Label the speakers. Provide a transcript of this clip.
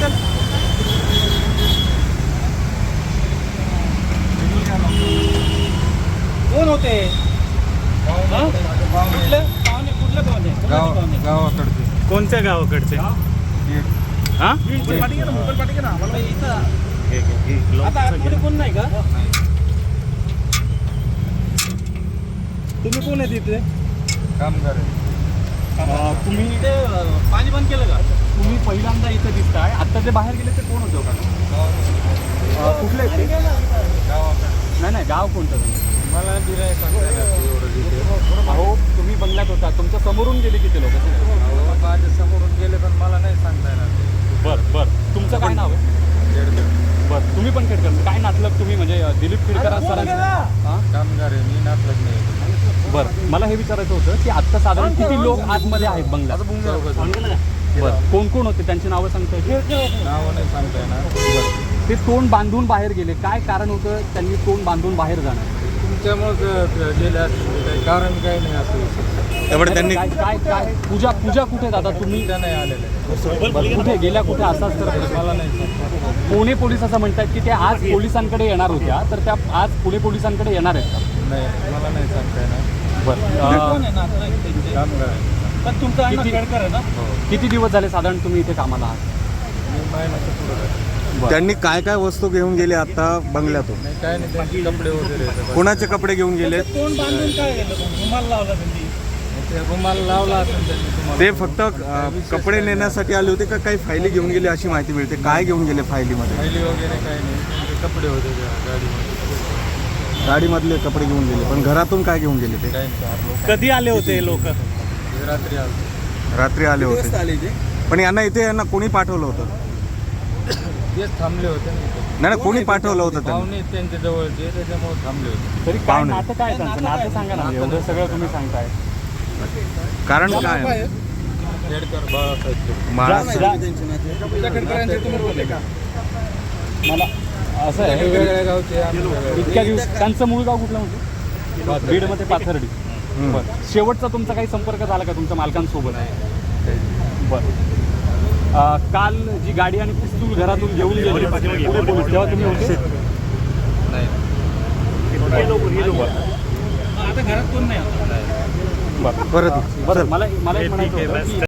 Speaker 1: चल. कोण होते? हा? कुठलं? पाहुणे कुठलं पाहुणे?
Speaker 2: गाव
Speaker 1: कोणाचे पाहुणे?
Speaker 2: गावाकडचे.
Speaker 3: कोणत्या गावाकडचे? हा?
Speaker 1: मोबाईल पाठी घे ना, मोबाईल पाठी घे ना. मला इथं
Speaker 3: हे हे gloves
Speaker 1: आता. आतमध्ये कोण नाही का? तुम्ही कोण आहे तिथे
Speaker 2: कामगार आहे.
Speaker 3: अं, तुम्ही
Speaker 1: अं, पाणी बंद केलं का?
Speaker 3: तुम्ही पहिल्यांदा इथे दिसताय. आता जे बाहेर गेले ते कोण होते का? अं, कुठले ते? नाही नाही गाव कोणतं?
Speaker 2: मला
Speaker 3: अहो तुम्ही बंगल्यात होता. तुमच्या समोरून गेले किती लोक?
Speaker 2: समोरून गेले पण मला नाही सांगता येणार.
Speaker 3: बर बर. तुमचं काय नाव? आहे. बर तुम्ही पण खेडकर. काय नातलग तुम्ही? म्हणजे दिलीप खेडकर सरांचं? हां?
Speaker 2: कामगार आहे मी नातलग नाही.
Speaker 3: बरं मला हे विचारायचं होतं की आत्ता साधारण किती लोक आतमध्ये आहेत बंगल्यात? बरं कोण कोण होते? त्यांची नावं सांगता येतील?
Speaker 2: नावं नाही सांगता येणार.
Speaker 3: ते तोंड बांधून बाहेर गेले. काय कारण होतं? त्यांनी तोंड बांधून बाहेर जाणं.
Speaker 2: तुमच्यामुळे गेले असतील. काही कारण काही नाही असं
Speaker 4: त्यामुळे त्यांनी
Speaker 3: काय काय काय पूजा पूजा कुठे दादा तुम्ही?
Speaker 2: त्या नाही आलेले
Speaker 3: बरं, कुठे? गेल्या कुठे? असाच तर
Speaker 2: मला नाही
Speaker 3: पुणे पोलीस असं म्हणतात की ते आज पोलिसांकडे येणार होत्या तर त्या आज पुणे पोलिसांकडे येणार आहेत का?
Speaker 2: नाही मला नाही सांगता येणार.
Speaker 3: बरं.
Speaker 1: पण तुमचं अण्णा
Speaker 3: किती-
Speaker 1: खेडकर आहे ना?
Speaker 2: हो.
Speaker 3: किती दिवस झाले साधारण तुम्ही इथे कामाला आहात?
Speaker 2: मी महिन्याच्या पुढं आहे.
Speaker 3: बरं.
Speaker 4: त्यांनी काय काय वस्तू घेऊन गेले आता बंगल्यातून?
Speaker 2: नाही काय नाही त्यांचे कपडे वगैरे आहेत.
Speaker 4: कोणाचे कपडे घेऊन गेले?
Speaker 1: तोंड बांधून काय केलं तुम्ही? रुमाल लावला त्यांनी.
Speaker 2: ते रुमाल लावला असेल त्यांनी तुम्हाला.
Speaker 4: ते फक्त अ, कपडे नेण्यासाठी आले होते का? काही फायली घेऊन गेले अशी माहिती मिळते. काय घेऊन गेले फायलीमध्ये?
Speaker 2: पहिली वगैरे काही नाही. त्यांचे कपडे होते त्या गाडीमध्ये.
Speaker 4: गाडीमधले कपडे घेऊन गेले पण घरातून काय घेऊन गेले ते?
Speaker 3: कधी आले होते हे लोक?
Speaker 2: रात्री आले
Speaker 4: रात्री आले होते. पण यांना इथे यांना कोणी पाठवलं होतं?
Speaker 2: तेच थांबले होते ना इथे.
Speaker 4: नाही ना कोणी पाठवलं होतं त्यांना?
Speaker 2: पाहुणे त्यांच्या जवळचे त्याच्यामुळे थांबले होते.
Speaker 3: तरी काय
Speaker 4: पाहुणे.
Speaker 3: नातं काय त्यांचं? नातं सांगा ना. एवढं सगळं तुम्ही सांगताय.
Speaker 4: कारण काय?
Speaker 2: खेडकर बाळासाहेब.
Speaker 4: महाराष्ट्र
Speaker 3: मला असं आहे.
Speaker 2: वेगवेगळ्या गावचे आम्ही वेगवेगळे.
Speaker 3: इतक्या दिवस त्यांचं मूळ गाव कुठलं म्हणजे बीडमध्ये पाथर्डी. बरं. शेवटचा तुमचा काही संपर्क झाला का तुमच्या मालकांसोबत? बरं. काल जी गाडी आणि पिस्तूल घरातून घेऊन गेली पोलीस तेव्हा तुम्ही होते?
Speaker 2: नाही.
Speaker 1: आता घरात कोण नाही आता
Speaker 3: बरं.
Speaker 4: परत
Speaker 3: बरं. मला मला एक म्हणायचं